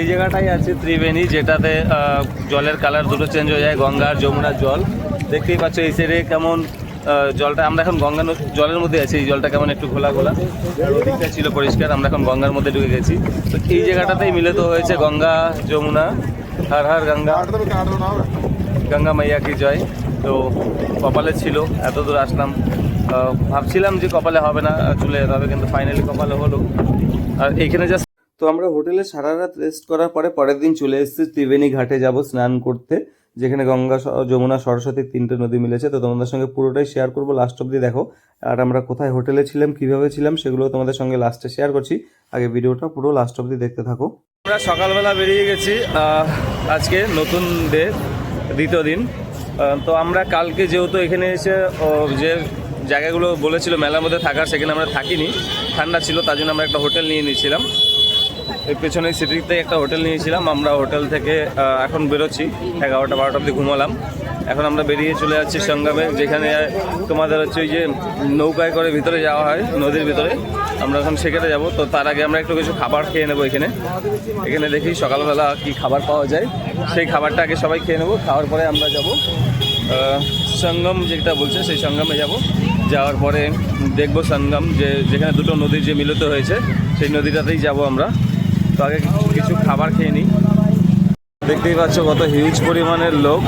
এই জায়গাটাই আছে ত্রিবেণী, যেটাতে জলের কালার দুটো চেঞ্জ হয়ে যায় গঙ্গা আর যমুনার জল। দেখতেই পাচ্ছ এই সাইডে কেমন জলটা, আমরা এখন গঙ্গা জলের মধ্যে আছি, এই জলটা কেমন একটু ঘোলা ঘোলা আর ওদিকটা ছিল পরিষ্কার, আমরা এখন গঙ্গার মধ্যে ঢুকে গেছি। তো এই জায়গাটাতেই মিলিত হয়েছে গঙ্গা, যমুনা, হর হর গঙ্গা। গঙ্গা মাইয়া কি জয়। তো কপালে ছিল, এত দূর আসলাম। ভাবছিলাম যে কপালে হবে না, চলে যেতে হবে, কিন্তু ফাইনালি কপালে হলো। আর এইখানে জাস্ট তো আমরা হোটেলে সারা রাত রেস্ট করার পরে পরের দিন চলে এসেছি ত্রিবেণী ঘাটে যাব স্নান করতে, যেখানে গঙ্গা যমুনা সরস্বতী তিনটে নদী মিলেছে। তো তোমাদের সঙ্গে পুরোটাই শেয়ার করব। লাস্ট অব্দি দেখো, আর আমরা কোথায় হোটেলে ছিলাম, কীভাবে ছিলাম, সেগুলো তোমাদের সঙ্গে লাস্টে শেয়ার করছি। আগে ভিডিওটা পুরো লাস্ট অব্দি দেখতে থাকো। আমরা সকালবেলা বেরিয়ে গেছি আজকে নতুন ডে, দ্বিতীয় দিন। তো আমরা কালকে যেহেতু এখানে এসে যে জায়গাগুলো বলেছিল মেলার মধ্যে থাকার, সেখানে আমরা থাকিনি। ঠান্ডা ছিল, তার জন্য আমরা একটা হোটেল নিয়ে নিয়েছিলাম। এর পেছনে সিটিতে একটা হোটেল নিয়েছিলাম। আমরা হোটেল থেকে এখন বেরোচ্ছি। এগারোটা, বারোটা অবধি ঘুমালাম। এখন আমরা বেরিয়ে চলে যাচ্ছি সঙ্গমে যেখানে তোমাদের হচ্ছে ওই যে নৌকায় করে ভিতরে যাওয়া হয়, নদীর ভিতরে। আমরা এখন সেখানে যাব। তো তার আগে আমরা একটু কিছু খাবার খেয়ে নেব এখানে। এখানে দেখি সকালবেলা কি খাবার পাওয়া যায়। সেই খাবারটা আগে সবাই খেয়ে নেব। খাওয়ার পরে আমরা যাব। সঙ্গম যেটা বলছে, সেই সঙ্গমে যাব। যাওয়ার পরে দেখব সঙ্গম যে যেখানে দুটো নদী যে মিলিত হয়েছে, সেই নদীটাতেই যাব আমরা। তো আগে কিছু খাবার খেয়ে নিই। দেখতেই পাচ্ছ কত হিউজ পরিমাণের লোক।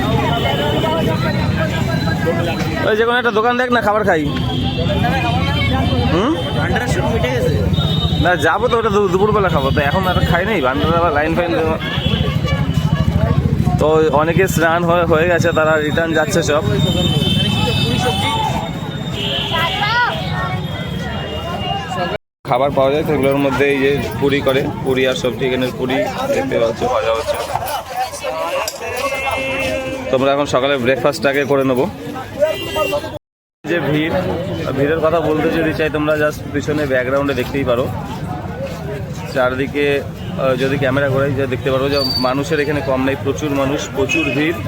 ওই যে কোনো একটা দোকান দেখ না, খাবার খাই। হুম? না, যাব তো ওটা দুপুরবেলা খাব। তো এখন আর খাই নেই আবার লাইন ফাইন তো অনেকে স্নান হয়ে গেছে, তারা রিটার্ন যাচ্ছে সব। খাবার পাওয়া যায় তো এগুলোর মধ্যে এই যে পুরি করে, পুরি আর সবজি এখানে পুরি দেখতে পাচ্ছ ভাজা হচ্ছে। তোমরা এখন সকালে ব্রেকফাস্টটাকে করে নেব। যে ভিড় ভিড়ের কথা বলতে যদি চাই, তোমরা জাস্ট পিছনে ব্যাকগ্রাউন্ডে দেখতেই পারো। চারদিকে যদি ক্যামেরা করে দেখতে পারো যে মানুষের এখানে কম নেই, প্রচুর মানুষ, প্রচুর ভিড়।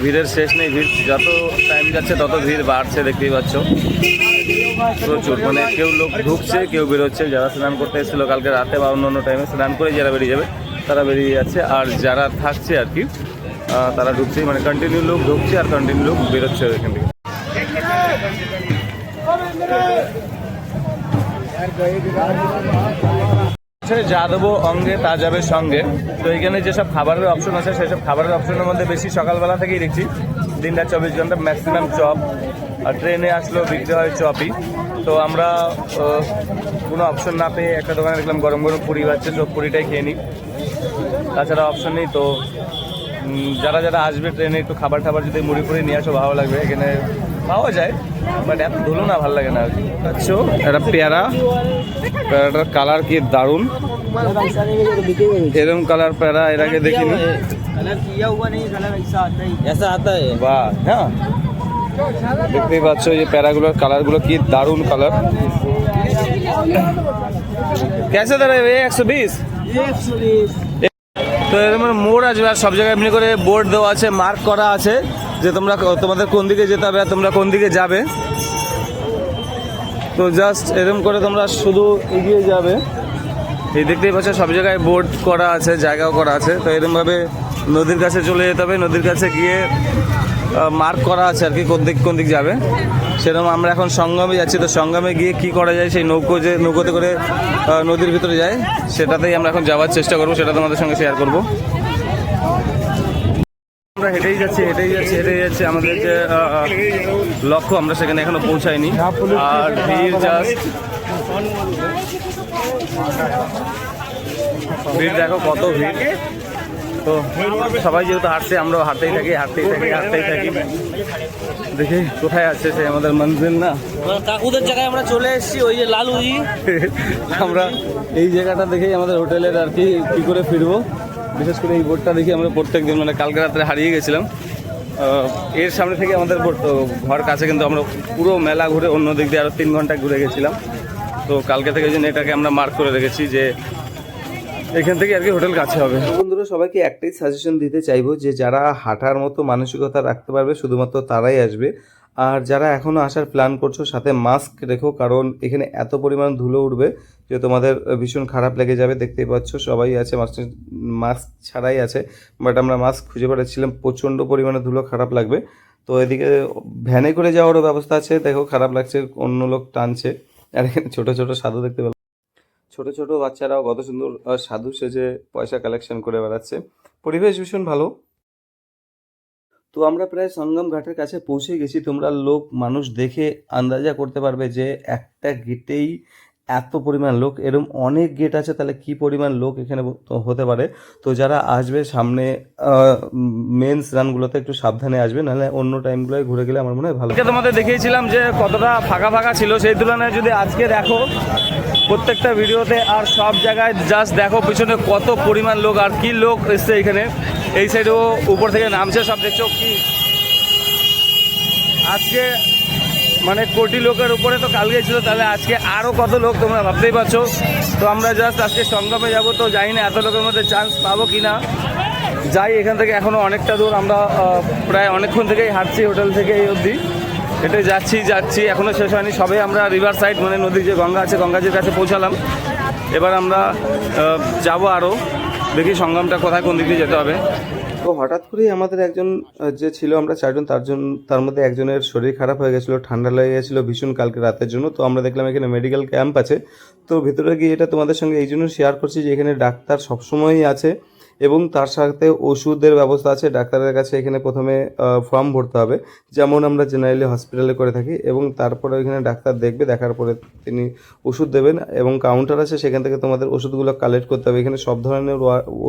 ভিড়ের শেষ নেই ভিড় যত টাইম যাচ্ছে তত ভিড় বাড়ছে দেখতেই পাচ্ছ প্রচুর মানে কেউ লোক ঢুকছে কেউ বেরোচ্ছে যারা স্নান করতে এসেছিল কালকে রাতে বা অন্য অন্য টাইমে স্নান করে যারা বেরিয়ে যাবে তারা বেরিয়ে যাচ্ছে আর যারা থাকছে আর কি তারা ঢুকছে মানে কন্টিনিউ লোক ঢুকছে আর কন্টিনিউ লোক বেরোচ্ছে এখান থেকে যা দেবো অঙ্গে তা যাবে সঙ্গে। তো এখানে যেসব খাবারের অপশন আছে, সেসব খাবারের অপশনের মধ্যে বেশি সকালবেলা থেকেই দেখছি। দিনটা চব্বিশ ঘণ্টা ম্যাক্সিমাম চপ। আর ট্রেনে আসলেও বিক্রি হয় চপই। তো আমরা কোনো অপশন না পেয়ে একটা দোকানে দেখলাম গরম গরম পুরি পাচ্ছে তো পুরিটাই খেয়ে নিই। তাছাড়া অপশন নেই, তো যারা যারা আসবে ট্রেনে একটু খাবার টাবার যদি মুড়ি ফুড়ি নিয়ে আসো, ভালো লাগবে। এখানে পাওয়া যায় বাট এত ধুলো না, ভালো লাগে না পাচ্ছ একটা পেয়ারা, পেয়ারাটার কালার কি দারুণ এরম কালার পেয়ারা এর আগে দেখিনি। বাহ হ্যাঁ। দেখতেই পাচ্ছ যে প্যারাগুলোর কালারগুলো কি দারুণ কালার কেসে দাঁড়াবে একশো বিশ? তো এরকম মোড় আছে, আর সব জায়গায় এমনি করে বোর্ড দেওয়া আছে মার্ক করা আছে। যে তোমরা তোমাদের কোন দিকে যেতে হবে আর তোমরা কোন দিকে যাবে। তো জাস্ট এরকম করে তোমরা শুধু এগিয়ে যাবে। এই দেখতেই পাচ্ছ, সব জায়গায় বোর্ড করা আছে, জায়গাও করা আছে। তো এরকমভাবে নদীর কাছে চলে যেতে হবে। নদীর কাছে গিয়ে মার্ক করা আছে আর কি, কোন দিক কোন দিক যাবে। সেরকম আমরা এখন সঙ্গমে যাচ্ছি। তো সঙ্গমে গিয়ে কি করা যায়? সেই নৌকো যে, নৌকোতে করে নদীর ভিতরে যায়, সেটাতেই আমরা এখন যাওয়ার চেষ্টা করব। সেটা তোমাদের সঙ্গে শেয়ার করব। আমরা হেঁটেই যাচ্ছি হেঁটেই যাচ্ছি হেঁটেই যাচ্ছি। আমাদের যে লক্ষ্য আমরা সেখানে এখনও পৌঁছাইনি। আর ভিড় জাস্ট ভিড় দেখো কত ভিড়। তো সবাই যেহেতু হাঁটছে আমরাও হাঁটতেই থাকি হাঁটতেই থাকি হাঁটতেই থাকি। দেখি কোথায় আছে সে আমাদের মঞ্জিল না? কাকুদের জায়গায় আমরা চলে এসেছি ওই যে লালুজি আমরা এই জায়গাটা দেখেই আমাদের হোটেলের আর কি কী করে ফিরবো। বিশেষ করে এই বোর্ডটা দেখি আমরা প্রত্যেক দিন মানে কালকে রাত্রে হারিয়ে গেছিলাম। এর সামনে থেকে আমাদের ঘর কাছে কিন্তু আমরা পুরো মেলা ঘুরে অন্য দিক দিয়ে আরও তিন ঘণ্টা ঘুরে গেছিলাম। তো কালকে থেকে জন্য এটাকে আমরা মার্ক করে রেখেছি যে এখান থেকে আর কি হোটেল কাছে হবে। বন্ধুরা, সবাইকে একটাই সাজেশন দিতে চাইব যে যারা হাঁটার মতো মানসিকতা রাখতে পারবে, শুধুমাত্র তারাই আসবে। আর যারা এখনও আসার প্ল্যান করছ, সাথে মাস্ক রেখো, কারণ এখানে এত পরিমাণ ধুলো উঠবে যে তোমাদের ভীষণ খারাপ লেগে যাবে। দেখতেই পাচ্ছ, সবাই আছে মাস্ক মাস্ক ছাড়াই আছে বাট আমরা মাস্ক খুঁজে পাচ্ছিলাম প্রচণ্ড পরিমাণে ধুলো খারাপ লাগবে। তো এদিকে, ভ্যানে করে যাওয়ারও ব্যবস্থা আছে, দেখো খারাপ লাগছে, অন্য লোক টানছে। আর এখানে ছোটো ছোটো সাধু দেখতে পেলাম। ছোট ছোট বাচ্চারাও কত সুন্দর সাধু সেজে পয়সা কালেকশন করে বেড়াচ্ছে। পরিবেশ ভীষণ ভালো। তো আমরা প্রায় সঙ্গম ঘাটের কাছে পৌঁছে গেছি। তোমরা লোক, মানুষ দেখে আন্দাজা করতে পারবে যে একটা গেটেই এত পরিমাণ লোক এরকম অনেক গেট আছে, তাহলে কি পরিমাণ লোক এখানে হতে পারে? তো যারা আসবে সামনে মেন স্নানগুলোতে একটু সাবধানে আসবে, নাহলে অন্য টাইমগুলোয় ঘুরে গেলে আমার মনে হয় ভালো। তোমাদের দেখিয়েছিলাম যে কতটা ফাঁকা ফাঁকা ছিল, সেই তুলনায় যদি আজকে দেখো, প্রত্যেকটা ভিডিওতে আর সব জায়গায় জাস্ট দেখো, পিছনে কত পরিমাণ লোক, আর কি লোক এসছে এখানে। এই সাইডেও উপর থেকে নামছে, সব দেখছ কি? আজকে মানে কোটি লোকের উপরে তো কালকে ছিল তাহলে আজকে আরও কত লোক তোমরা ভাবতেই পারছ? তো আমরা জাস্ট আজকে সঙ্গমে যাব, তো জানি না এত লোকের মধ্যে চান্স পাবো কি না যাই, এখান থেকে এখনও অনেকটা দূর, আমরা প্রায় অনেকক্ষণ থেকেই হাঁটছি হোটেল থেকে এই অবধি। হেঁটে যাচ্ছি যাচ্ছি এখনও শেষ হয়নি। সবে আমরা রিভার সাইড মানে নদীর যে গঙ্গা আছে, গঙ্গাজির কাছে পৌঁছালাম। এবার আমরা যাব আরও দেখি সঙ্গমটা কোথায়, কোন দিকে যেতে হবে। তো হঠাৎ করেই আমাদের একজন যে ছিল আমরা চারজন, তার জন্য তার মধ্যে একজনের শরীর খারাপ হয়ে গেছিল, ঠান্ডা লেগে গেছিল ভীষণ কালকে রাতের জন্য। তো আমরা দেখলাম এখানে মেডিকেল ক্যাম্প আছে। তো ভিতরে গিয়ে এটা তোমাদের সঙ্গে এই জন্য শেয়ার করছি যে এখানে ডাক্তার সবসময়ই আছে। এবং তার সাথে ওষুধের ব্যবস্থা আছে, ডাক্তারের কাছে এখানে প্রথমে ফর্ম ভরতে হবে। যেমন আমরা জেনারেলি হসপিটালে করে থাকি এবং তারপরে এখানে ডাক্তার দেখবে, দেখার পরে তিনি ওষুধ দেবেন এবং কাউন্টার আছে, সেখান থেকে তোমাদের ওষুধগুলো কালেক্ট করতে হবে। এখানে সব ধরনের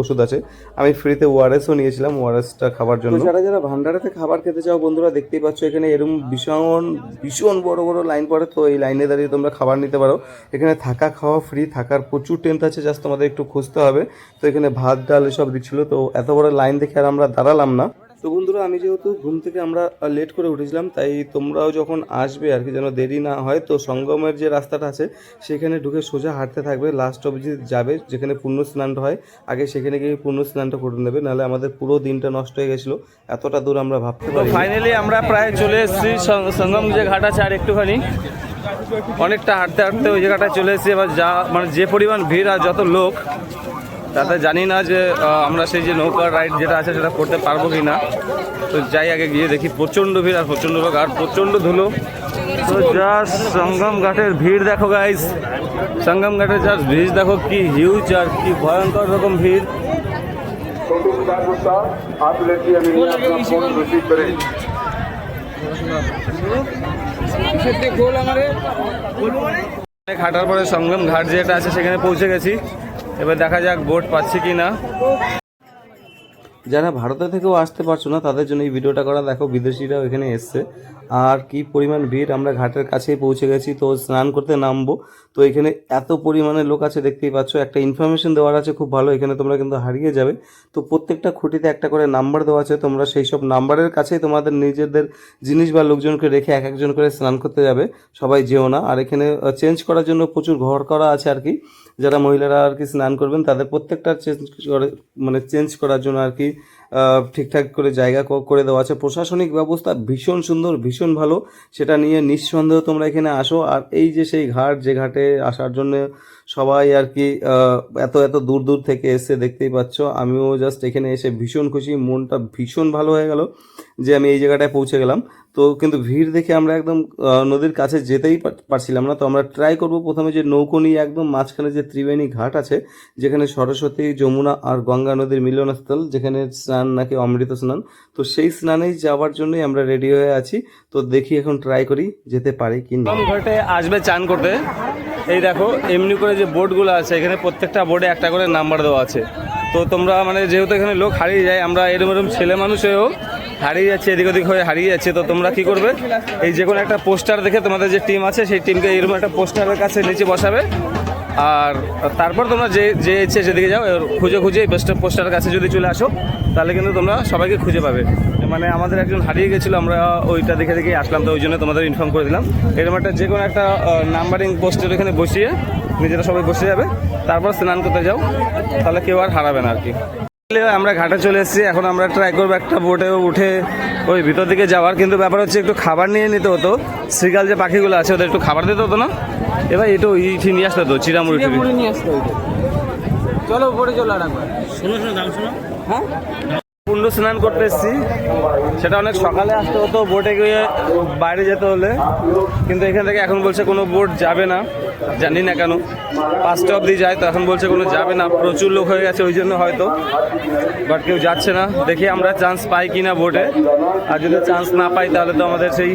ওষুধ আছে। আমি ফ্রিতে ওআরএসও নিয়েছিলাম, ওআরএসটা খাবার জন্য। যারা যারা ভান্ডারাতে খাবার খেতে চাও, বন্ধুরা দেখতেই পাচ্ছ এখানে এরকম ভীষণ ভীষণ বড় বড় লাইন পড়ে। তো এই লাইনে দাঁড়িয়ে তোমরা খাবার নিতে পারো। এখানে থাকা খাওয়া ফ্রি থাকার প্রচুর টেন্ট আছে জাস্ট তোমাদের একটু খুঁজতে হবে। তো এখানে ভাত, ডাল এসব দিচ্ছিল তো এত বড় লাইন দেখে আর আমরা দাঁড়ালাম না। তো বন্ধুরা, আমি যেহেতু ঘুম থেকে আমরা লেট করে উঠেছিলাম, তাই তোমরাও যখন আসবে আর কি যেন দেরি না হয়, তো সঙ্গমের যে রাস্তাটা আছে, সেখানে ঢুকে সোজা হাঁটতে থাকবে। লাস্ট অবধি যাবে, যেখানে পূর্ণ স্নানটা হয়। আগে সেখানে গিয়ে পূর্ণ স্নানটা করে নেবে, নাহলে আমাদের পুরো দিনটা নষ্ট হয়ে গেছিল। এতটা দূর আমরা ভাবতে পারি ফাইনালি আমরা প্রায় চলে এসেছি সঙ্গম যে ঘাট আছে আর একটুখানি। অনেকটা হাঁটতে হাঁটতে ওই জায়গাটায় চলে এসেছি, এবার যা মানে যে পরিমাণ ভিড় আর যত লোক তাতে জানি না যে আমরা সেই যে নৌকার রাইড যেটা আছে সেটা করতে পারব কি না তো যাই আগে গিয়ে দেখি প্রচণ্ড ভিড় আর প্রচণ্ড লোক আর প্রচণ্ড ধুলো। তো জাস্ট সঙ্গম ঘাটের ভিড় দেখো গাইস সঙ্গম ঘাটের জাস্ট ভিড় দেখো কি হিউজ আর কি ভয়ঙ্কর রকম ভিড়। হাঁটার পরে সঙ্গম ঘাট যেটা আছে সেখানে পৌঁছে গেছি। এবার দেখা যাক বোট পাচ্ছি কি না যারা ভারতে থেকেও আসতে পারছ না, তাদের জন্য এই ভিডিওটা করা। দেখো, বিদেশিরাও এখানে এসছে। আর কি পরিমাণ ভিড়, আমরা ঘাটের কাছেই পৌঁছে গেছি, তো স্নান করতে নামবো। তো এখানে এত পরিমাণে লোক আছে, দেখতেই পাচ্ছ। একটা ইনফরমেশন দেওয়ার আছে, খুব ভালো। এখানে তোমরা কিন্তু হারিয়ে যাবে। তো প্রত্যেকটা খুঁটিতে একটা করে নাম্বার দেওয়া আছে। তোমরা সেই সব নাম্বারের কাছেই তোমাদের নিজেদের জিনিস বা লোকজনকে রেখে এক একজন করে স্নান করতে যাবে। সবাই যেও না। আর এখানে চেঞ্জ করার জন্য প্রচুর ঘর করা আছে আর কি। যারা মহিলারা আর কি স্নান করবেন, তাদের প্রত্যেকটা চেঞ্জ মানে চেঞ্জ করার জন্য আর কি ঠিকঠাক করে জায়গা করে দেওয়া আছে। প্রশাসনিক ব্যবস্থা ভীষণ সুন্দর, ভীষণ ভালো। সেটা নিয়ে নিঃসন্দেহ তোমরা এখানে আসো। আর এই যে সেই ঘাট, যে ঘাটে আসার জন্য সবাই আর কি এত এত দূর দূর থেকে এসে দেখতেই পাচ্ছ। আমিও জাস্ট এখানে এসে ভীষণ খুশি, মনটা ভীষণ ভালো হয়ে গেল যে আমি এই জায়গাটায় পৌঁছে গেলাম। তো কিন্তু ভিড় দেখে আমরা একদম নদীর কাছে যেতেই পারছিলাম না। তো আমরা ট্রাই করব প্রথমে যে নৌকো নিয়ে একদম মাঝখানে যে ত্রিবেণী ঘাট আছে, যেখানে সরস্বতী, যমুনা আর গঙ্গা নদীর মিলনস্থল, যেখানে স্নান নাকি অমৃত স্নান। তো সেই স্নানেই যাওয়ার জন্যই আমরা রেডি হয়ে আছি। তো দেখি এখন ট্রাই করি যেতে পারি কি না। ঘাটে আসবে চান করতে। এই দেখো, এমনি করে যে বোর্ডগুলো আছে, এখানে প্রত্যেকটা বোর্ডে একটা করে নাম্বার দেওয়া আছে। তো তোমরা মানে যেহেতু এখানে লোক হারিয়ে যায়, আমরা এরম এরম ছেলে মানুষ হয়েও হারিয়ে যাচ্ছে, এদিক ওদিক হয়ে হারিয়ে যাচ্ছে। তো তোমরা কি করবে? এই যে কোনো একটা পোস্টার দেখে তোমাদের যে টিম আছে, সেই টিমকে এরকম একটা পোস্টারের কাছে নিচে বসাবে। আর তারপর তোমরা যে যে ইচ্ছে সেদিকে যাও খুঁজে খুঁজে বেস্ট পোস্টার কাছে যদি চলে আসো, তাহলে কিন্তু তোমরা সবাইকে খুঁজে পাবে। মানে আমাদের একজন হারিয়ে গেছিল, আমরা ওইটা দেখে দেখে আসলাম, তো ওই জন্য তোমাদের ইনফর্ম করে দিলাম। এরকম একটা যে কোনো একটা নাম্বারিং পোস্টের এখানে বসিয়ে নিজেরা সবাই বসে যাবে। তারপর স্নান করতে যাও, তাহলে কেউ আর হারাবে না আর কি। আমরা ঘাটে চলে এসেছি এখন আমরা ট্রাই করব একটা বোটে উঠে ওই ভিতর দিকে যাওয়ার কিন্তু ব্যাপার হচ্ছে একটু খাবার নিয়ে নিতে হতো। শ্রীকাল যে পাখিগুলো আছে ওদের একটু খাবার দিতে হতো না? এবার এটু ইঠি নিয়ে আসতে হতো চিরামুড়ি নিয়ে আসতে হতো চলো উপরে চলো আর একবার। হ্যাঁ? কুণ্ড স্নান করতে এসেছি। সেটা অনেক সকালে আসতে হতো বোটে গিয়ে বাইরে যেতে হলে। কিন্তু এখান থেকে এখন বলছে কোনো বোট যাবে না, জানি না কেন। পাঁচটা অবধি যায়, তো এখন বলছে কোনো যাবে না। প্রচুর লোক হয়ে গেছে ওই জন্য হয়তো। বাট কেউ যাচ্ছে না। দেখি আমরা চান্স পাই কি না বোটে আর যদি চান্স না পাই, তাহলে তো আমাদের সেই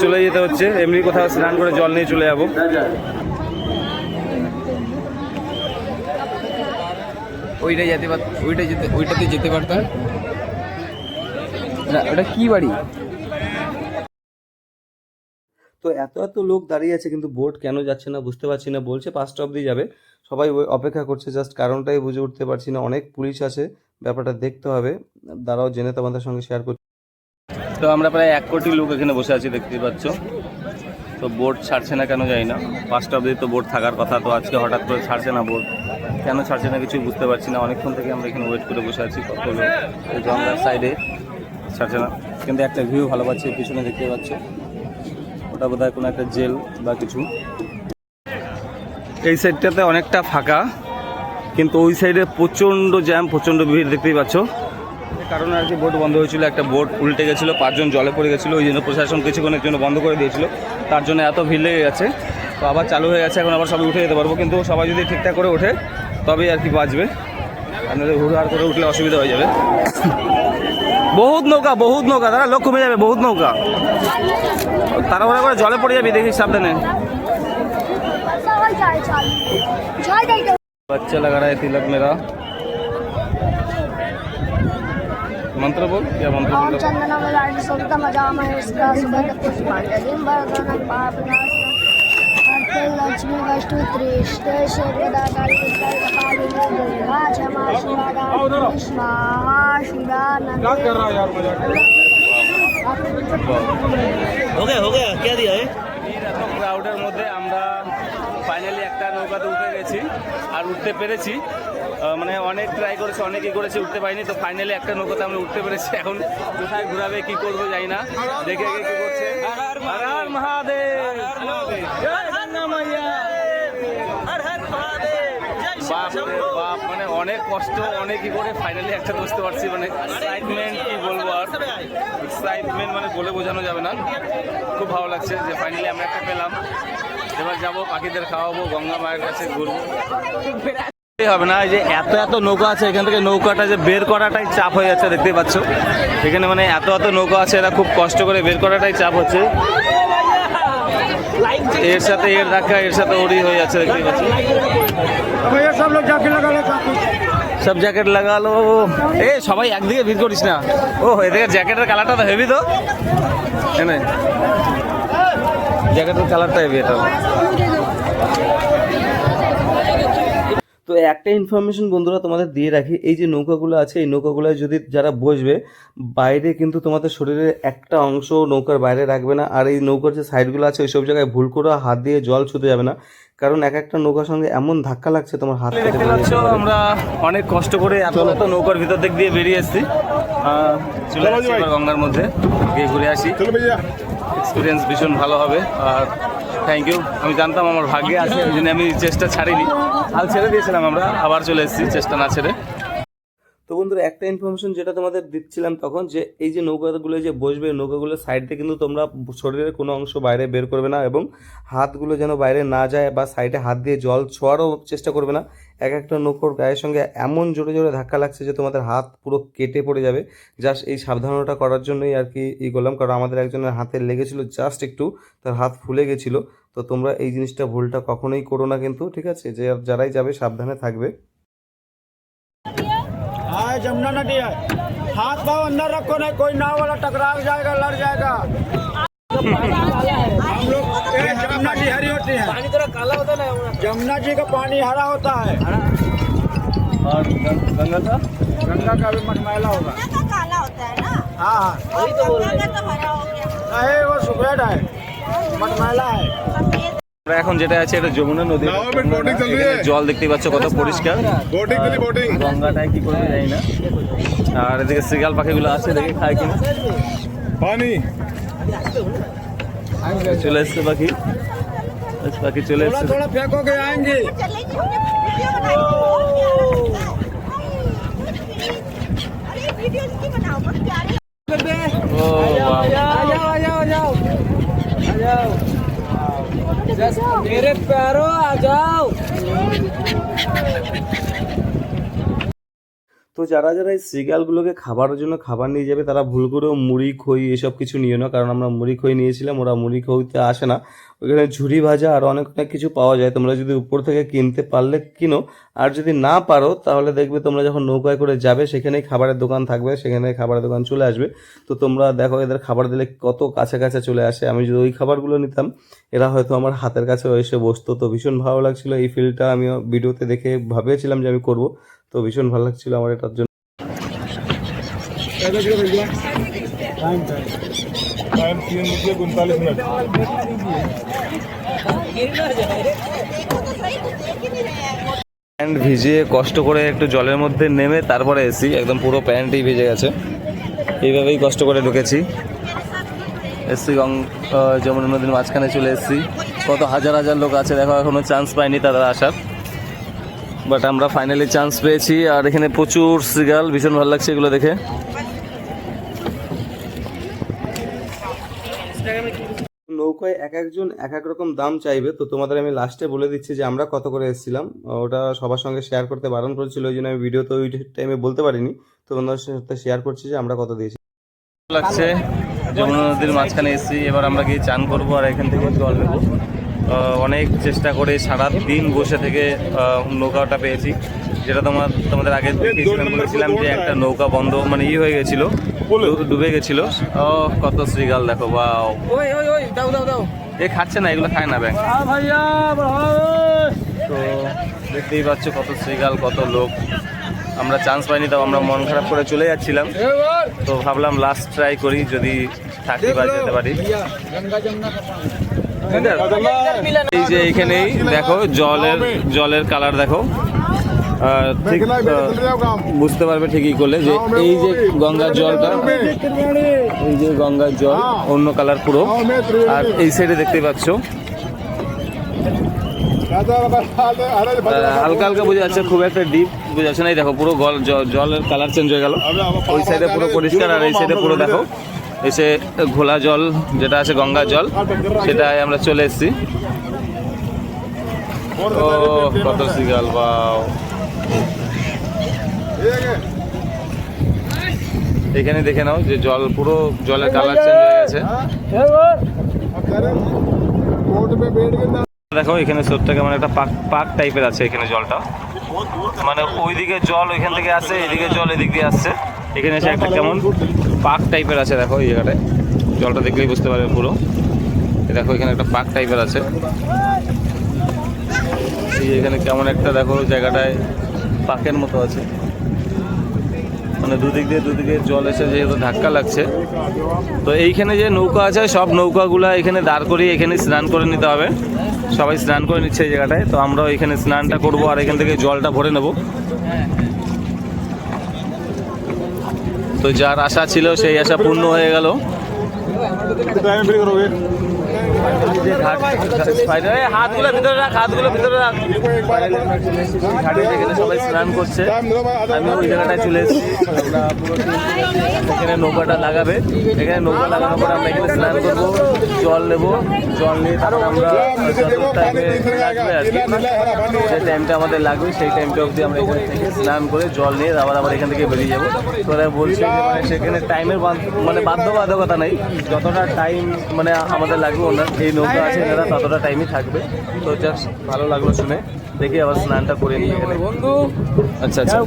চলে যেতে হচ্ছে। এমনি কোথাও স্নান করে জল নিয়ে চলে যাব। ওইটা যেতে পার ওইটা যেতে ওইটাতে যেতে পারতাম। না, ওটা কি বাড়ি? তো এত এত লোক দাঁড়িয়ে আছে কিন্তু বোট কেন যাচ্ছে না বুঝতে পারছি না। বলছে পাঁচটা অবধি যাবে। সবাই ওই অপেক্ষা করছে জাস্ট কারণটাই বুঝে উঠতে পারছি না। অনেক পুলিশ আছে ব্যাপারটা দেখতে হবে। দাঁড়াও জেনে তোমাদের সঙ্গে শেয়ার করছি তো আমরা প্রায় এক কোটি লোক এখানে বসে আছি দেখতেই পাচ্ছ। তো বোট ছাড়ছে না কেন যাই না। পাঁচটা অবধি তো বোট থাকার কথা তো আজকে হঠাৎ করে ছাড়ছে না বোট। কেন ছাড়ছে না কিছু বুঝতে পারছি না। অনেকক্ষণ থেকে আমরা এখানে ওয়েট করে বসে আছি কত লোক এই সাইডে ছাড়ছে না। কিন্তু একটা ভিউ ভালো পাচ্ছি, পিছনে দেখতে পাচ্ছ। ওটা বোধ কোনো একটা জেল বা কিছু। এই সাইডটাতে অনেকটা ফাঁকা, কিন্তু ওই সাইডে প্রচণ্ড জ্যাম প্রচণ্ড ভিড়, দেখতেই পাচ্ছ। কারণে আর কি বোট বন্ধ হয়েছিল, একটা বোট উল্টে গেছিল, পাঁচজন জলে পড়ে গেছিল, ওই জন্য প্রশাসন কিছুক্ষণের জন্য বন্ধ করে দিয়েছিল। তার জন্য এত ভিড় লেগে গেছে। তো আবার চালু হয়ে গেছে, এখন আবার সবাই উঠে যেতে পারব। কিন্তু সবাই যদি ঠিকঠাক করে ওঠে তবেই আর কি বাঁচবে আপনাদের হুড়হাড় করে উঠলে অসুবিধা হয়ে যাবে বহুত নৌকা বহুত নৌকা দাদা লোক কমে যাবে বহুত নৌকা তাড়াহুড়া করে জলে পড়ে যাবি দেখিস সাবধানে बच्चा लगा रहा है तिलक मेरा मंत्र बोल क्या मंत्र ओम बोल चंदनम लाडि सुगंध मजा महेश्वरा सुगंध पुष्पांड दिंबरगण पापनाश करते लक्ष्मी वस्तु त्रिष्टे शेवदा काली पुष्पाय कपाली दुर्गा क्षमा शिवा गायत्री स्वाहा शिवा नंद कर रहा यार ক্রাউডের মধ্যে আমরা ফাইনালি একটা নৌকাতে উঠে গেছি আর উঠতে পেরেছি আহ, মানে অনেক ট্রাই করেছে অনেকই করেছে উঠতে পারিনি তো ফাইনালি একটা নৌকাতে আমরা উঠতে পেরেছি এখন কোথায় ঘোরাবে কি করবো জানি না দেখে দেখে কি করছে হর হর মহাদেব বাপ বাপ মানে অনেক কষ্ট, অনেকই করে ফাইনালি একটা বসতে পারছি মানে এক্সাইটমেন্ট কি বলব আর। এক্সাইটমেন্ট মানে বলে বোঝানো যাবে না। খুব ভালো লাগছে যে ফাইনালি আমরা একটা পেলাম। এবার যাব পাখিদের খাওয়াবো, গঙ্গা মায়ের কাছে ঘুরবো। হবে না যে এত এত নৌকা আছে, এখান থেকে নৌকাটা যে বের করাটাই চাপ হয়ে যাচ্ছে দেখতে পাচ্ছ। এখানে মানে এত এত নৌকা আছে, এরা খুব কষ্ট করে বের করাটাই চাপ হচ্ছে। এর সাথে এর ধাক্কা, এর সাথে ওরই হয়ে যাচ্ছে দেখতে পাচ্ছি। সব জ্যাকেট লাগালো। এ, সবাই একদিকে ভিড় করিস না। ও, এদিকে জ্যাকেটের কালারটা তো হেভি তো। জ্যাকেটের কালারটা হেভি এটা। তো একটা ইনফরমেশন বন্ধুরা তোমাদের দিয়ে রাখি এই যে নৌকাগুলো আছে এই নৌকাগুলোয় যদি যারা বসবে বাইরে কিন্তু তোমাদের শরীরের একটা অংশ নৌকার বাইরে রাখবে না। আর এই নৌকার যে সাইডগুলো আছে ওইসব জায়গায় ভুল করে হাত দিয়ে জল ছুতে যাবে না। কারণ এক একটা নৌকার সঙ্গে এমন ধাক্কা লাগছে তোমার হাত কেটে দেখতে পাচ্ছ আমরা অনেক কষ্ট করে এত নৌকার ভিতর দিক দিয়ে বেরিয়ে এসেছি। চলে গঙ্গার মধ্যে। গিয়ে ঘুরে আসি। এক্সপিরিয়েন্স ভীষণ ভালো হবে। আর থ্যাংক ইউ আমি জানতাম আমার ভাগ্যে আছে ওই জন্য আমি চেষ্টা ছাড়িনি। হাল ছেড়ে দিয়েছিলাম আমরা, আবার চলে এসেছি, চেষ্টা না ছেড়ে। তো বন্ধুরা, একটা ইনফরমেশন যেটা তোমাদের দিচ্ছিলাম তখন, যে এই যে নৌকাগুলো যে বসবে নৌকাগুলোর সাইড কিন্তু তোমরা শরীরের কোনো অংশ বাইরে বের করবে না এবং হাতগুলো যেন বাইরে না যায় বা সাইডে হাত দিয়ে জল ছোঁয়ারও চেষ্টা করবে না। এক একটা নৌকোর গায়ের সঙ্গে এমন জোরে জোরে ধাক্কা লাগছে যে তোমাদের হাত পুরো কেটে পড়ে যাবে জাস্ট এই সাবধানতা করার জন্যই আর কি ই করলাম কারণ আমাদের একজনের হাতে লেগেছিল জাস্ট একটু তার হাত ফুলে গেছিলো তো তোমরা এই জিনিসটা ভুলটা কখনোই করো না কিন্তু ঠিক আছে যে যারাই যাবে সাবধানে থাকবে हाँ जमुना नदी है हाथ पाँव अंदर रखो नहीं कोई नाव वाला टकरा जाएगा लड़ जाएगा हम लोग ये जमुना जी हरी होती है पानी थोड़ा काला होता है जमुना जी का पानी हरा होता है আর গঙ্গা था गंगा का भी मटमैला होगा का काला होता है ना हाँ हाँ वही तो बोल रहे तो भरा हो गया नहीं वो सफेद है मटमैला है सफेद আমরা এখন যেটা আছে এটা যমুনা নদী নাও में बोटिंग चल रही है এখানে জল দেখতে পাচ্ছ কত পরিষ্কার बोटिंग के लिए बोटिंग গঙ্গাটায় কি করে যাই না আর এদিকে সিগাল পাখিগুলো আছে দেখে খায় কিনা पानी চলে এসছে পাখি পাখি চলে थोड़ा এসছে थोड़ा फेंको के आएंगे चलेंगे उन्हें वीडियो बनाओ अरे वीडियो नहीं बनाओ बस प्यारे ও বাহ। आ जाओ आ जाओ आ जाओ आ जाओ जस्ट मेरे प्यारो आ जाओ তো যারা যারা এই সিগালগুলোকে খাবারের জন্য খাবার নিয়ে যাবে, তারা ভুল করেও মুড়ি, খই এসব কিছু নিও না। কারণ আমরা মুড়ি, খই নিয়েছিলাম, ওরা মুড়ি, খইতে আসে না। ওইখানে ঝুড়ি ভাজা আর অনেক অনেক কিছু পাওয়া যায়। তোমরা যদি উপর থেকে কিনতে পারলে কিনো। আর যদি না পারো, তাহলে দেখবে তোমরা যখন নৌকায় করে যাবে, সেখানেই খাবারের দোকান থাকবে, সেখানে খাবারের দোকান চলে আসবে। তো তোমরা দেখো, এদের খাবার দিলে কত কাছে কাছে চলে আসে। আমি যদি ওই খাবারগুলো নিতাম, এরা হয়তো আমার হাতের কাছে এসে বসতো। তো ভীষণ ভালো লাগছিল এই ফিলটা আমি ভিডিওতে দেখে ভাবিয়েছিলাম যে আমি করব। তো ভীষণ ভালো লাগছিল আমার এটার জন্য। প্যান্ট ভিজে কষ্ট করে একটু জলের মধ্যে নেমে তারপরে এসি একদম পুরো প্যান্টই ভিজে গেছে। এইভাবেই কষ্ট করে ঢুকেছি। এসছি গং যমুনা নদীর মাঝখানে চলে এসছি। কত হাজার হাজার লোক আছে, দেখো এখনও চান্স পায়নি তারা আসার। বাট আমরা ফাইনালি চান্স পেয়েছি আর এখানে প্রচুর সিগাল ভীষণ ভালো লাগছে এগুলো দেখে। নৌকায় এক একজন এক এক রকম দাম চাইবে তো তোমাদের আমি লাস্টে বলে দিচ্ছি যে আমরা কত করে এসেছিলাম। ওটা সবার সঙ্গে শেয়ার করতে বারণ করেছিল ওই জন্য আমি ভিডিও তো ওই টাইমে বলতে পারিনি। তো তোমাদের সাথে শেয়ার করছি যে আমরা কত দিয়েছি। লাগছে যমুনা নদীর মাঝখানে এসেছি এবার আমরা গিয়ে চান করব আর এখান থেকে জল নেব। অনেক চেষ্টা করে সারা দিন বসে থেকে নৌকাটা পেয়েছি। যেটা তোমার তোমাদের আগে বলেছিলাম যে একটা নৌকা বন্ধ মানে ই হয়ে গেছিল ডুবে গেছিল। ও কত শ্রীগাল দেখো বা এ খাচ্ছে না এগুলো খায় না ব্যাংক তো দেখতেই পাচ্ছ কত শ্রীগাল কত লোক। আমরা চান্স পাইনি তাও আমরা মন খারাপ করে চলে যাচ্ছিলাম। তো ভাবলাম লাস্ট ট্রাই করি যদি থাকতে পারি যেতে পারি। এই যে এইখানেই দেখো, জলের জলের কালার দেখো। বুঝতে পারবে ঠিকই করলে যে এই যে গঙ্গার জলটা, এই যে গঙ্গার জল, অন্য কালার পুরো। আর এই সাইডে দেখতে পাচ্ছ হালকা হালকা বোঝা যাচ্ছে, খুব একটা ডিপ বোঝা যাচ্ছে না। এই দেখো, পুরো জলের কালার চেঞ্জ হয়ে গেল। ওই সাইডে পুরো পরিষ্কার, আর এই সাইডে পুরো দেখো এসে ঘোলা জল, যেটা আছে গঙ্গা জল সেটাই আমরা চলে এসেছি। ও, কত সিগাল বাও। এখানে দেখে নাও যে জল, পুরো জলের কালার চেঞ্জ হয়ে গেছে। দেখো, এখানে সত্যকে মানে একটা পাক পাক টাইপের আছে এখানে জলটা। মানে ওইদিকে জল ওইখান থেকে আসে এদিকে জল এদিক দিয়ে আসছে। এখানে এসে একটা কেমন পাক টাইপের আছে, দেখো এই জায়গাটায়। জলটা দেখলেই বুঝতে পারবে পুরো। দেখো, এখানে একটা পাক টাইপের আছে। এখানে কেমন একটা, দেখো, জায়গাটায় পাকের মতো আছে। মানে দুদিক দিয়ে দুদিকে জল এসে যেহেতু ধাক্কা লাগছে। তো এইখানে যে নৌকা আছে, সব নৌকাগুলা এখানে দাঁড় করিয়ে এখানে স্নান করে নিতে হবে। সবাই স্নান করে নিচ্ছে এই জায়গাটায়। তো আমরাও এখানে স্নানটা করব আর এখান থেকে জলটা ভরে নেব। তো যার আশা ছিল সেই আশা পূর্ণ হয়ে গেল। সবাই স্নান করছে, আমি ওই চলে এসেছি। এখানে নৌকাটা লাগাবে। এখানে নৌকা লাগানোর পর আমরা এখানে স্নান করব, জল নেব। জল নিয়ে তারপর আমরা যত টাইমে লাগবে আর যে টাইমটা আমাদের লাগবে, সেই টাইমটা অবধি আমরা এখানে থেকে স্নান করে জল নিয়ে আবার আবার এখান থেকে বেরিয়ে যাব। তোরা বলছি মানে সেখানে টাইমের মানে বাধ্যবাধকতা নেই। যতটা টাইম মানে আমাদের লাগবে ওনার, এই নৌকা পর্যন্ত আছে দাদা ততটা টাইমই থাকবে। তো জাস্ট ভালো লাগল শুনে। দেখি আবার স্নানটা করে নিই এখানে। আচ্ছা আচ্ছা।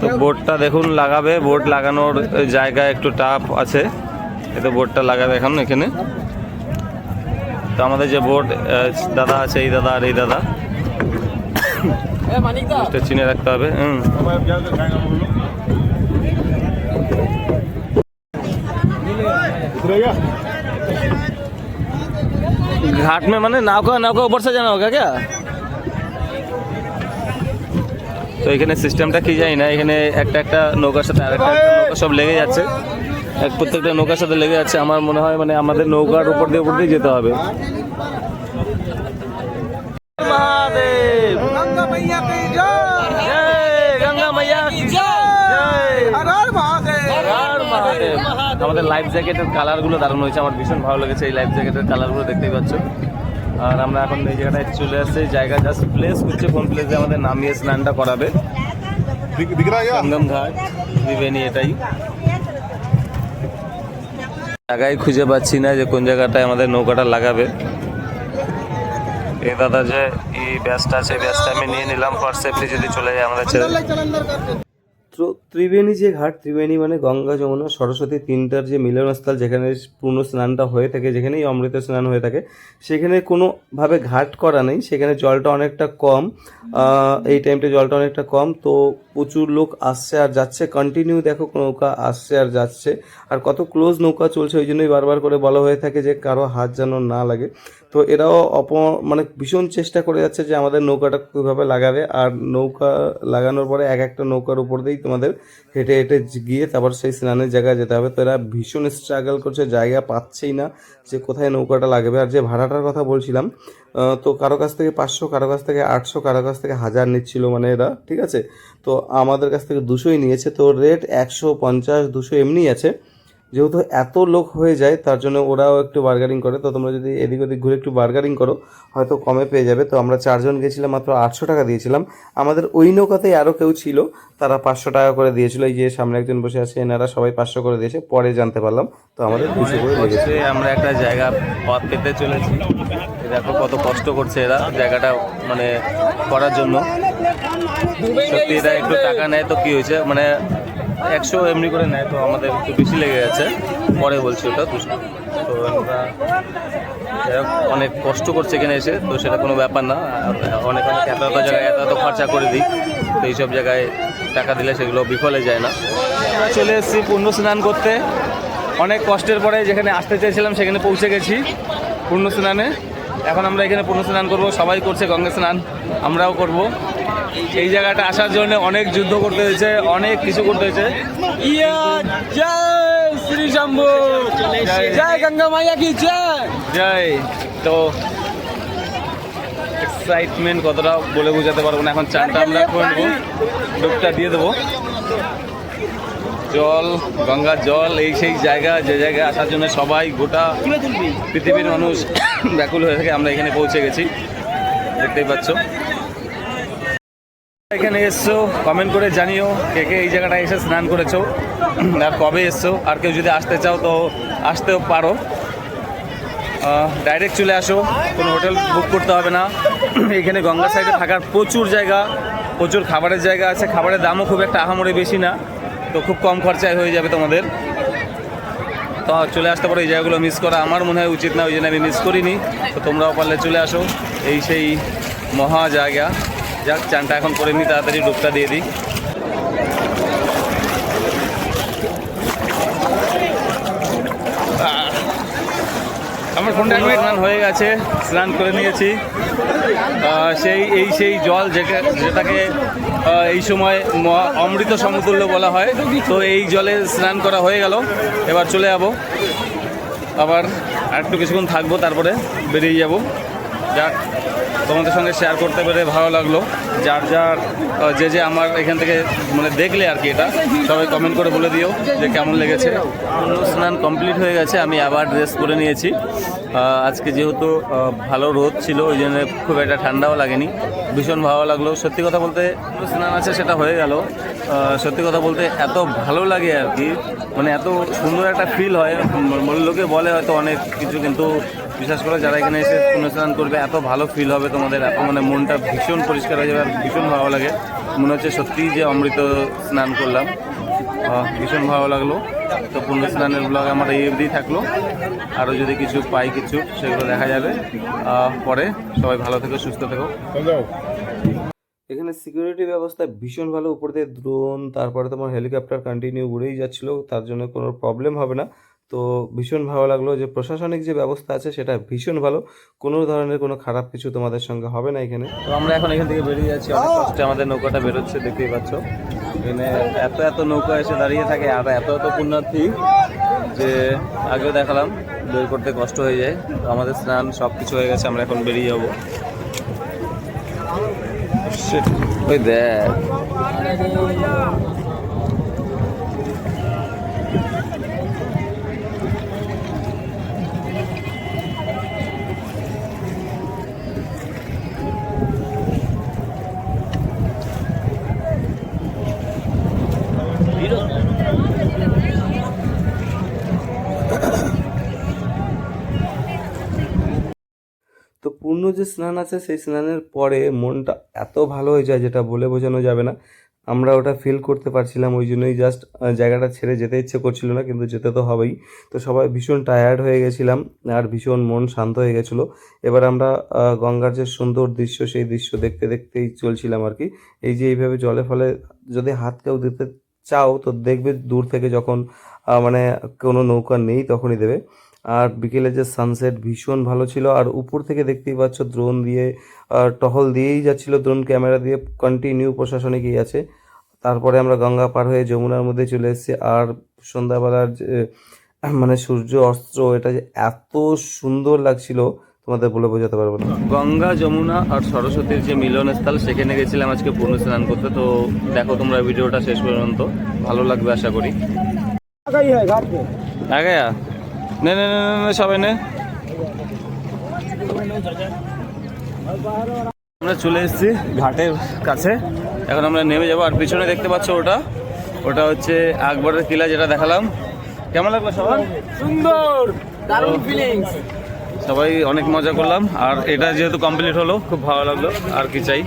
তো বোর্ডটা দেখুন লাগাবে। বোর্ড লাগানোর জায়গা একটু টাফ আছে। এতে বোর্ডটা লাগাবে এখন এখানে। তো আমাদের যে বোর্ড দাদা আছে এই দাদা আর এই দাদা। চিনে রাখতে হবে। হুম। Yeah. घाट में मैंने नाव का नाव का ऊपर से जाना होगा क्या তো এখানে সিস্টেমটা কি জানি না এখানে একটা একটা নৌকার সাথে আরেকটা একটা নৌকা সব লেগে যাচ্ছে এক প্রত্যেকটা নৌকার সাথে লেগে যাচ্ছে আমার মনে হয় মানে আমাদের নৌকার উপর দিয়ে উপর দিয়ে যেতে হবে মহাদেব আমাদের লাইফ জ্যাকেটের কালারগুলো দারুণ হয়েছে। আমার ভীষণ ভালো লেগেছে এই লাইফ জ্যাকেটের কালারগুলো দেখতেই পাচ্ছ। আর আমরা এখন এই জায়গাটায় চলে আসছি। জায়গা জাস্ট প্লেস করছে কোন প্লেসে আমাদের নামিয়ে স্নানটা করাবে? এটাই। জায়গায় খুঁজে পাচ্ছি না যে কোন জায়গাটায় আমাদের নৌকাটা লাগাবে। এই দাদা যে এই ব্যাসটা আছে ব্যাসটা আমি নিয়ে নিলাম। হোয়াটসঅ্যাপে যদি চলে যায় আমাদের ছেলে ত্রিবেণী যে ঘাট, ত্রিবেণী মানে গঙ্গা, যমুনা, সরস্বতী তিনটার যে মিলনস্থল যেখানে পূর্ণ স্নানটা হয়ে থাকে, যেখানেই অমৃত স্নান হয়ে থাকে, সেখানে কোনোভাবে ঘাট করা নেই, সেখানে জলটা অনেকটা কম এই টাইমটা জলটা অনেকটা কম, তো প্রচুর লোক আসছে আর যাচ্ছে। কন্টিনিউ দেখো নৌকা আসছে আর যাচ্ছে। আর কত ক্লোজ নৌকা চলছে, ওই জন্যই বারবার করে বলা হয়ে থাকে যে কারও হাত যেন না লাগে। তো এরাও অপ মানে ভীষণ চেষ্টা করে যাচ্ছে যে আমাদের নৌকাটা কীভাবে লাগাবে। আর নৌকা লাগানোর পরে এক একটা নৌকার উপর দিয়েই তোমাদের হেঁটে হেঁটে গিয়ে তারপর সেই স্নানের জায়গায় যেতে হবে। তো এরা ভীষণ স্ট্রাগল করছে, জায়গা পাচ্ছেই না যে কোথায় নৌকাটা লাগবে। আর যে ভাড়াটার কথা বলছিলাম তো কারও কাছ থেকে পাঁচশো, কারও কাছ থেকে আটশো, কারও কাছ থেকে হাজার নিচ্ছিল মানে এরা, ঠিক আছে? তো আমাদের কাছ থেকে দুশোই নিয়েছে, তো রেট একশো পঞ্চাশ, দুশো এমনি আছে। যেহেতু এত লোক হয়ে যায়, তার জন্য ওরাও একটু বার্গারিং করে। তো তোমরা যদি এদিক ওদিক ঘুরে একটু বার্গারিং করো, হয়তো কমে পেয়ে যাবে। তো আমরা চারজন গেছিলাম, মাত্র আটশো টাকা দিয়েছিলাম। আমাদের ওই নৌকাতেই আরও কেউ ছিল, তারা পাঁচশো টাকা করে দিয়েছিল। এই যে সামনে একজন বসে আছে, এনারা সবাই পাঁচশো করে দিয়েছে, পরে জানতে পারলাম। তো আমাদের দুশো করে লেগেছে আমরা একটা জায়গা পথ পেতে চলেছি। দেখো কত কষ্ট করছে এরা জায়গাটা মানে করার জন্য। সত্যি এরা একটু টাকা নেয় তো কি হয়েছে? মানে একশো এমনি করে নেয়, তো আমাদের একটু বেশি লেগে গেছে। পরে বলছি ওটা দুশো। তো আমরা অনেক কষ্ট করছে এখানে এসে, তো সেটা কোনো ব্যাপার না। অনেক অনেক এত এত জায়গায় এত এত খরচা করে দিই, তো এইসব জায়গায় টাকা দিলে সেগুলো বিফলে যায় না। চলে এসেছি পূর্ণ স্নান করতে। অনেক কষ্টের পরে যেখানে আসতে চেয়েছিলাম, সেখানে পৌঁছে গেছি পূর্ণ স্নানে। এখন আমরা এখানে পূর্ণ স্নান করব, সবাই করছে গঙ্গা স্নান, আমরাও করব। এই জায়গাটা আসার জন্য অনেক যুদ্ধ করতে হয়েছে অনেক কিছু করতে হয়েছে। ইয়া শ্রী গঙ্গা তো কতটা বলে বোঝাতে না এখন চানটা আমরা ডুবটা দিয়ে দেবো। জল গঙ্গার জল এই সেই জায়গা যে জায়গায় আসার জন্য সবাই গোটা পৃথিবীর মানুষ ব্যাকুল হয়ে থাকে আমরা এখানে পৌঁছে গেছি। দেখতেই পাচ্ছ। এখানে এসছো কমেন্ট করে জানিও কে কে এই জায়গাটায় এসে স্নান করেছ আর কবে এসছো, আর কেউ যদি আসতে চাও তো আসতেও পারো। ডাইরেক্ট চলে আসো, কোনো হোটেল বুক করতে হবে না। এখানে গঙ্গা সাইডে থাকার প্রচুর জায়গা, প্রচুর খাবারের জায়গা আছে, খাবারের দামও খুব একটা আহামরি বেশি না, তো খুব কম খরচায় হয়ে যাবে তোমাদের। তো চলে আসতে পারো, এই জায়গাগুলো মিস করা আমার মনে হয় উচিত না, ওই জন্য আমি মিস করিনি। তো তোমরাও পারলে চলে আসো, এই সেই মহা জায়গা। যাক, চানটা এখন করে নিই, তাড়াতাড়ি ডুবটা দিয়ে দিই। আমার ফোনটা স্নান হয়ে গেছে, স্নান করে নিয়েছি। সেই, এই সেই জল যেটা, যেটাকে এই সময় অমৃত সমতুল্য বলা হয়, তো এই জলে স্নান করা হয়ে গেল। এবার চলে যাব। আবার একটু কিছুক্ষণ থাকব, তারপরে বেরিয়ে যাব। যাক। তোমাদের সঙ্গে শেয়ার করতে পেরে ভালো লাগল। যার যার যে যে আমার এখান থেকে মানে দেখলে আর কি এটা সবাই কমেন্ট করে বলে দিও যে কেমন লেগেছে। পূর্ণ স্নান কমপ্লিট হয়ে গেছে আমি আবার ড্রেস করে নিয়েছি। আজকে যেহেতু ভালো রোদ ছিল ওই জন্য খুব একটা ঠান্ডাও লাগেনি। ভীষণ ভালো লাগল। সত্যি কথা বলতে স্নান আছে সেটা হয়ে গেল। সত্যি কথা বলতে এত ভালো লাগে আর কি মানে এত সুন্দর একটা ফিল হয়। উম, লোকে বলে হয়তো অনেক কিছু কিন্তু বিশ্বাস করে যারা এখানে এসে পুণ্যস্নান করবে, এত ভালো ফিল হবে তোমাদের, এত মানে মনটা ভীষণ পরিষ্কার হয়ে যাবে, আর ভীষণ ভালো লাগে। মনে হচ্ছে সত্যিই যে অমৃত স্নান করলাম। ভীষণ ভালো লাগল। তো পুণ্য স্নানের ব্লগ আমার এই অবধি থাকল। আরও যদি কিছু পাই কিছু, সেগুলো দেখা যাবে। পরে সবাই ভালো থেকো, সুস্থ থেকো। এখানে সিকিউরিটি ব্যবস্থা ভীষণ ভালো। উপর দিয়ে দ্রোন তারপরে তোমার হেলিকপ্টার কন্টিনিউ উড়েই যাচ্ছিল। তার জন্য কোনো প্রবলেম হবে না। তো ভীষণ ভালো লাগল যে প্রশাসনিক যে ব্যবস্থা আছে সেটা ভীষণ ভালো। কোনো ধরনের কোনো খারাপ কিছু তোমাদের সঙ্গে হবে না এখানে। তো আমরা এখন এখান থেকে বেরিয়ে যাচ্ছি। অনেক কষ্টে আমাদের নৌকাটা বেরোচ্ছে দেখতেই পাচ্ছ। এখানে এত এত নৌকা এসে দাঁড়িয়ে থাকে আর এত এত পুণ্যার্থী যে আগেও দেখালাম বের করতে কষ্ট হয়ে যায়। তো আমাদের স্নান সব কিছু হয়ে গেছে আমরা এখন বেরিয়ে যাব। ওই দেখ তো পূর্ণ যে স্নান আছে, সেই স্নানের পরে মনটা এত ভালো হয়ে যায় যেটা বলে বোঝানো যাবে না। আমরা ওটা ফিল করতে পারছিলাম, ওই জন্যই জাস্ট জায়গাটা ছেড়ে যেতে ইচ্ছে করছিল না, কিন্তু যেতে তো হবেই। তো সবাই ভীষণ টায়ার্ড হয়ে গেছিলাম আর ভীষণ মন শান্ত হয়ে গেছিল। এবার আমরা গঙ্গার যে সুন্দর দৃশ্য, সেই দৃশ্য দেখতে দেখতেই চলছিলাম আর কি। এই যে এইভাবে জলে ফলে যদি হাত কেউ দিতে চাও, তো দেখবে দূর থেকে যখন মানে কোনো নৌকা নেই তখনই দেবে। আর বিকেলে যে সানসেট ভীষণ ভালো ছিল আর উপর থেকে দেখতেই পাচ্ছ ড্রোন দিয়ে আহ, টহল দিয়েই যাচ্ছিল ড্রোন ক্যামেরা দিয়ে কন্টিনিউ প্রশাসনিকই আছে। তারপরে আমরা গঙ্গা পার হয়ে যমুনার মধ্যে চলে এসেছি আর সন্ধ্যাবেলার যে মানে সূর্য অস্ত্র এটা যে এত সুন্দর লাগছিল তোমাদের বলে বোঝাতে পারব না। গঙ্গা যমুনা আর সরস্বতীর যে মিলনস্থল সেখানে গেছিলাম আজকে পূর্ণ স্নান করতে তো দেখো তোমরা ভিডিওটা শেষ পর্যন্ত ভালো লাগবে আশা করি। आ নে নে, নে সবাই নে। আমরা চলে এসেছি ঘাটের কাছে। এখন আমরা নেমে যাব আর পিছনে দেখতে পাচ্ছ ওটা। ওটা হচ্ছে আকবরের কিলা যেটা দেখালাম। কেমন লাগল সবার? সুন্দর দারুণ ফিলিংস সবাই অনেক মজা করলাম। আর এটা যেহেতু কমপ্লিট হলো খুব ভালো লাগল। আর কি চাই?